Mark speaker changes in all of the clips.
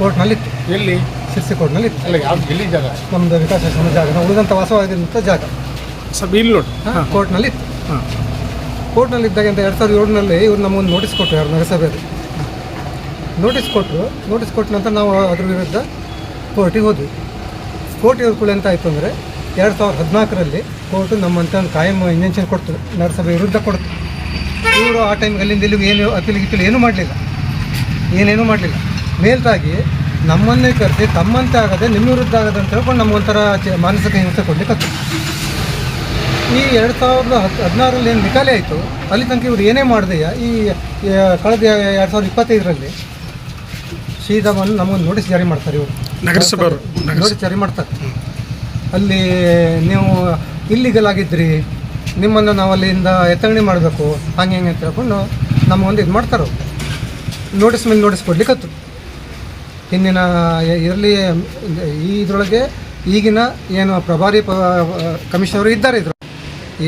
Speaker 1: ಕೋರ್ಟ್ನಲ್ಲಿ ಇತ್ತು
Speaker 2: ಎಲ್ಲಿ?
Speaker 1: ಶಿರ್ಸಿ ಕೋರ್ಟ್ನಲ್ಲಿ ಇತ್ತು
Speaker 2: ಅಲ್ಲ ಯಾವ್ದು ಎಲ್ಲಿ ಜಾಗ?
Speaker 1: ನಮ್ಮದು ವಿಕಾಸ ಜಾಗ ನಾವು ಉಳಿದಂಥ ವಾಸವಾಗಿದ್ದಂಥ ಜಾಗ.
Speaker 3: ಸ್ವಲ್ಪ ಇಲ್ಲಿ ನೋಡಿ
Speaker 1: ಹಾಂ ಕೋರ್ಟ್ನಲ್ಲಿತ್ತು.
Speaker 3: ಹಾಂ.
Speaker 1: ಕೋರ್ಟ್ನಲ್ಲಿ ಇದ್ದಾಗ ಅಂತ ಎರಡು ಸಾವಿರದ ಏಳರಲ್ಲಿ ಇವ್ರು ನಮಗೊಂದು ನೋಟಿಸ್ ಕೊಟ್ಟರು ಯಾರು ನಗರಸಭೆಯಲ್ಲಿ. ನೋಟಿಸ್ ಕೊಟ್ಟರು. ನೋಟಿಸ್ ಕೊಟ್ಟ ನಂತರ ನಾವು ಅದ್ರ ವಿರುದ್ಧ ಕೋರ್ಟಿಗೆ ಹೋದ್ವಿ. ಕೋರ್ಟಿಗೆ ಕೂಡ ಎಂತ ಆಯಿತು ಅಂದರೆ ಎರಡು ಸಾವಿರದ ಹದಿನಾಲ್ಕರಲ್ಲಿ ಕೋರ್ಟು ನಮ್ಮಂತ ಒಂದು ಕಾಯಂ ಇಂಜೆಕ್ಷನ್ ಕೊಡ್ತು. ನಗರಸಭೆ ವಿರುದ್ಧ ಕೊಡ್ತು. ಇವರು ಆ ಟೈಮ್ಗೆ ಅಲ್ಲಿಂದ ಇಲ್ಲಿಗೆ ಏನು ಅಪೀಲ್ ಗಿಪೀಲ್ ಏನೂ ಮಾಡಲಿಲ್ಲ. ಏನೇನೂ ಮಾಡಲಿಲ್ಲ. ಮೇಲ್ತಾಗಿ ನಮ್ಮನ್ನೇ ಕರೆಸಿ ತಮ್ಮಂತೆ ಆಗದೆ ನಿಮ್ಮ ವಿರುದ್ಧ ಆಗದೆ ಅಂತ ಹೇಳ್ಕೊಂಡು ನಮಗೊಂಥರ ಒಂಥರ ಮಾನಸಿಕ ಹಿಂಸೆ ಕೊಡ್ಲಿಕ್ಕೆ ಈ ಎರಡು ಸಾವಿರದ ಹತ್ತು ಹದಿನಾರರಲ್ಲಿ ಏನು ನಿಖಾಲೆ ಆಯಿತು ಅಲ್ಲಿ ತನಕ ಇವ್ರು ಏನೇ ಮಾಡಿದೆಯ ಈ ಕಳೆದ ಎರಡು ಸಾವಿರದ ಇಪ್ಪತ್ತೈದರಲ್ಲಿ ಸೀದಾ ಬಂದು ನಮಗೊಂದು ನೋಟಿಸ್ ಜಾರಿ ಮಾಡ್ತಾರೆ ಇವರು.
Speaker 3: ನಗರಸಭೆ
Speaker 1: ನೋಟಿಸ್ ಜಾರಿ ಮಾಡ್ತಾರೆ. ಅಲ್ಲಿ ನೀವು ಇಲ್ಲಿಗಲ್ ಆಗಿದ್ರಿ ನಿಮ್ಮನ್ನು ನಾವು ಅಲ್ಲಿಂದ ಎತ್ತಗಣಿ ಮಾಡಬೇಕು ಹಂಗೆ ಹೆಂಗೆ ಅಂತ ಹೇಳ್ಕೊಂಡು ನಮಗೊಂದು ಇದು ಮಾಡ್ತಾರೆ ಅವ್ರು. ನೋಟಿಸ್ ಮೇಲೆ ನೋಟಿಸ್ ಕೊಡ್ಲಿಕ್ಕತ್ತು ಹಿಂದಿನ ಇರಲಿ, ಈ ಇದರೊಳಗೆ ಈಗಿನ ಏನು ಪ್ರಭಾರಿ ಪ ಕಮಿಷನರು ಇದ್ದಾರೆ ಇದ್ರು.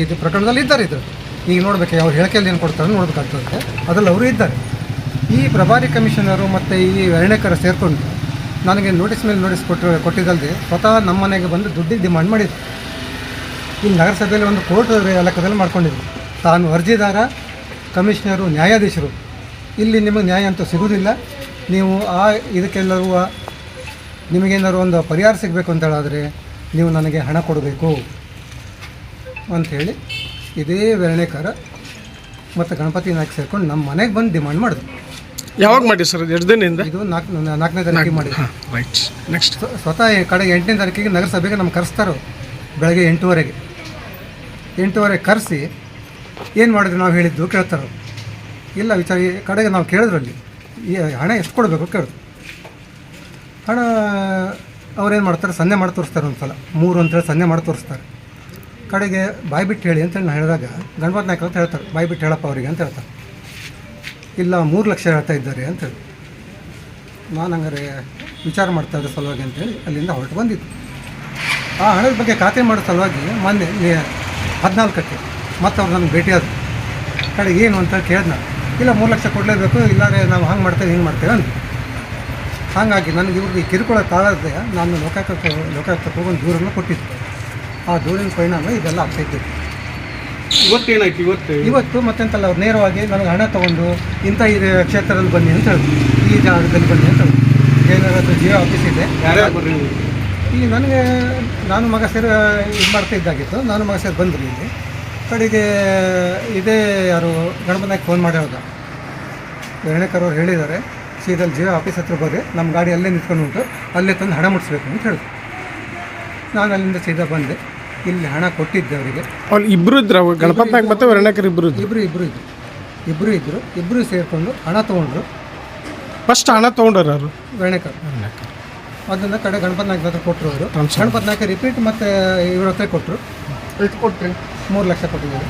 Speaker 1: ಇದು ಪ್ರಕರಣದಲ್ಲಿ ಇದ್ದಾರೆ ಇದ್ರು. ಈಗ ನೋಡ್ಬೇಕು, ಅವ್ರು ಹೇಳಿಕೆಯಲ್ಲಿ ಏನು ಕೊಡ್ತಾರೆ ನೋಡ್ಬೇಕಾಗ್ತದೆ ಅದರಲ್ಲಿ ಅವರು ಇದ್ದಾರೆ. ಈ ಪ್ರಭಾರಿ ಕಮಿಷನರು ಮತ್ತು ಈ ಅರಣ್ಯಕರ ಸೇರಿಕೊಂಡು ನನಗೆ ನೋಟಿಸ್ ಮೇಲೆ ನೋಟಿಸ್ ಕೊಟ್ಟು ಕೊಟ್ಟಿದ್ದಲ್ಲದೆ ಸ್ವತಃ ನಮ್ಮ ಮನೆಗೆ ಬಂದು ದುಡ್ಡಿಗೆ ಡಿಮಾಂಡ್ ಮಾಡಿದ್ರು. ಈ ನಗರಸಭೆಯಲ್ಲಿ ಒಂದು ಕೋರ್ಟ್ ಲೆಕ್ಕದಲ್ಲಿ ಮಾಡ್ಕೊಂಡಿದ್ರು. ತಾನು ಅರ್ಜಿದಾರ, ಕಮಿಷನರು, ನ್ಯಾಯಾಧೀಶರು. ಇಲ್ಲಿ ನಿಮಗೆ ನ್ಯಾಯ ಅಂತೂ ಸಿಗುವುದಿಲ್ಲ ನೀವು ಆ ಇದಕ್ಕೆಲ್ಲರೂ ನಿಮಗೇನಾದ್ರು ಒಂದು ಪರಿಹಾರ ಸಿಗಬೇಕು ಅಂತ ಹೇಳಾದರೆ ನೀವು ನನಗೆ ಹಣ ಕೊಡಬೇಕು ಅಂಥೇಳಿ ಇದೇ ವೆರಣೇಕರ ಮತ್ತು ಗಣಪತಿ ನಾಯಕ್ ಸೇರ್ಕೊಂಡು ನಮ್ಮ ಮನೆಗೆ ಬಂದು ಡಿಮಾಂಡ್ ಮಾಡಿದ್ರು.
Speaker 3: ಯಾವಾಗ ಮಾಡಿ ಸರ್ ಎಷ್ಟು ದಿನದಿಂದ?
Speaker 1: ಇದು ನಾಲ್ಕು ನಾಲ್ಕನೇ ತಾರೀಕಿಗೆ
Speaker 3: ಮಾಡಿ ರೈಟ್ ನೆಕ್ಸ್ಟ್
Speaker 1: ಸ್ವತಃ ಈ ಕಡೆಗೆ ಎಂಟನೇ ತಾರೀಕಿಗೆ ನಗರಸಭೆಗೆ ನಮ್ಮ ಕರೆಸ್ತಾರೋ ಬೆಳಗ್ಗೆ ಎಂಟೂವರೆಗೆ. ಎಂಟೂವರೆಗೆ ಕರೆಸಿ ಏನು ಮಾಡಿದ್ರು ನಾವು ಹೇಳಿದ್ದು ಕೇಳ್ತಾರೋ? ಇಲ್ಲ ವಿಚಾರ ಈ ಕಡೆಗೆ ನಾವು ಕೇಳಿದ್ರಲ್ಲಿ. ಈ ಹಣ ಎಷ್ಟು ಕೊಡಬೇಕು ಕೇಳಿದ್ರು ಹಣ ಅವ್ರೇನು ಮಾಡ್ತಾರೆ? ಸನ್ನೆ ಮಾಡಿ ತೋರಿಸ್ತಾರೆ ಒಂದು ಸಲ ಮೂರು ಅಂತೇಳಿ ಸನ್ನೆ ಮಾಡಿ ತೋರಿಸ್ತಾರೆ. ಕಡೆಗೆ ಬಾಯಿ ಬಿಟ್ಟು ಹೇಳಿ ಅಂತೇಳಿ ನಾನು ಹೇಳಿದಾಗ ಗಣಪತಿ ನಾಯ್ಕ ಅಂತ ಹೇಳ್ತಾರೆ. ಬಾಯಿ ಬಿಟ್ಟು ಹೇಳಪ್ಪ ಅವರಿಗೆ ಅಂತ ಹೇಳ್ತಾರೆ. ಇಲ್ಲ, ಮೂರು ಲಕ್ಷ ಹೇಳ್ತಾ ಇದ್ದಾರೆ ಅಂತೇಳಿ ನಾನು ಹಂಗಾರೆ ವಿಚಾರ ಮಾಡ್ತಾ ಇದ್ದ ಸಲುವಾಗಿ ಅಂತೇಳಿ ಅಲ್ಲಿಂದ ಹೊರಟು ಬಂದಿದ್ದು. ಆ ಹಣದ ಬಗ್ಗೆ ಖಾತೆ ಮಾಡೋ ಸಲುವಾಗಿ ಮೊನ್ನೆ ಹದಿನಾಲ್ಕಕ್ಕೆ ಮತ್ತೆ ಅವ್ರು ನನಗೆ ಭೇಟಿಯಾದರು. ಕಡೆಗೆ ಏನು ಅಂತ ಕೇಳಿದ್ನ ಇಲ್ಲ ಮೂರು ಲಕ್ಷ ಕೊಡಲೇಬೇಕು ಇಲ್ಲಾಂದರೆ ನಾವು ಹಂಗೆ ಮಾಡ್ತೇವೆ ಹಿಂಗೆ ಮಾಡ್ತೇವೆ ಅಂತ. ಹಾಗಾಗಿ ನನಗೆ ಇವ್ರಿಗೆ ಕಿರುಕುಳ ತಾಳದೆ ನಾನು ಲೋಕಾಯುಕ್ತ ಲೋಕಾಯುಕ್ತಕ್ಕೆ ಹೋಗೊಂದು ದೂರನ್ನು ಕೊಟ್ಟಿದ್ದೆ. ಆ ದೂರಿನ ಪರಿಣಾಮ ಇದೆಲ್ಲ ಆಗ್ತಾಯಿತ್ತು
Speaker 2: ಇವತ್ತೇನಾಯ್ತು ಇವತ್ತು?
Speaker 1: ಇವತ್ತು ಮತ್ತೆಂತಲ್ಲ ಅವ್ರು ನೇರವಾಗಿ ನನಗೆ ಹಣ ತೊಗೊಂಡು ಇಂಥ ಈ ಕ್ಷೇತ್ರದಲ್ಲಿ ಬನ್ನಿ ಅಂತ ಹೇಳಿದ್ರು. ಈ ಜಾಗದಲ್ಲಿ ಬನ್ನಿ ಅಂತ ಹೇಳಿದ್ರು. ಏನಾದ್ರು ಜಿಯೋ ಆಫೀಸ್ ಇದೆ. ಈಗ ನನಗೆ ನಾನು ಮಗ ಸೇರಿ ಇದು ಮಾಡ್ತಾ ಇದ್ದಾಗಿತ್ತು. ನಾನು ಮಗ ಸೇರಿ ಬಂದರು ಇಲ್ಲಿ. ಕಡೆಗೆ ಇದೇ ಯಾರು ಗಣಪತಿ ನಾಯ್ಕ ಫೋನ್ ಮಾಡಿರೋದು ಎಣ್ಣೆಕರ್ ಅವ್ರು ಹೇಳಿದ್ದಾರೆ ಸೀದಲ್ಲಿ ಜಿಯೋ ಆಫೀಸ್ ಹತ್ರ ಬರ್ರಿ ನಮ್ಮ ಗಾಡಿ ಅಲ್ಲೇ ನಿಂತ್ಕೊಂಡು ಉಂಟು ಅಲ್ಲೇ ತಂದು ಹಣ ಮುಟ್ಸ್ಬೇಕು ಅಂತ ಹೇಳಿದ್ರು. ನಾನು ಅಲ್ಲಿಂದ ಸೀದಾ ಬಂದೆ ಇಲ್ಲಿ ಹಣ ಕೊಟ್ಟಿದ್ದೆ ಅವರಿಗೆ.
Speaker 3: ಅವ್ರು ಇಬ್ಬರು ಇದ್ರು ಅವಾಗ ಗಣಪತಿ ನಾಯಕ್ ಮತ್ತು ವರ್ಣಕರ್ ಇಬ್ಬರು ಇದ್ರು?
Speaker 1: ಇಬ್ಬರು ಇಬ್ಬರು ಇದ್ರು. ಇಬ್ಬರು ಇದ್ದರು ಇಬ್ಬರು ಸೇರಿಕೊಂಡು ಹಣ ತೊಗೊಂಡ್ರು.
Speaker 3: ಫಸ್ಟ್ ಹಣ ತೊಗೊಂಡ್ರು ಅವರು
Speaker 1: ಎರಡನೇಕರ್ ಅದನ್ನು ಕಡೆ ಗಣಪತಿ ನಾಯ್ಕ ಹತ್ರ ಕೊಟ್ಟರು ಅವರು.
Speaker 3: Transfer.
Speaker 1: ಗಣಪತಿ ನಾಯಕ ರಿಪೀಟ್ ಮತ್ತು ಇವ್ರ ಹತ್ರ ಕೊಟ್ಟರು
Speaker 2: ಎಷ್ಟು
Speaker 1: ಮೂರು ಲಕ್ಷ ಕೊಟ್ಟಿದ್ದಾರೆ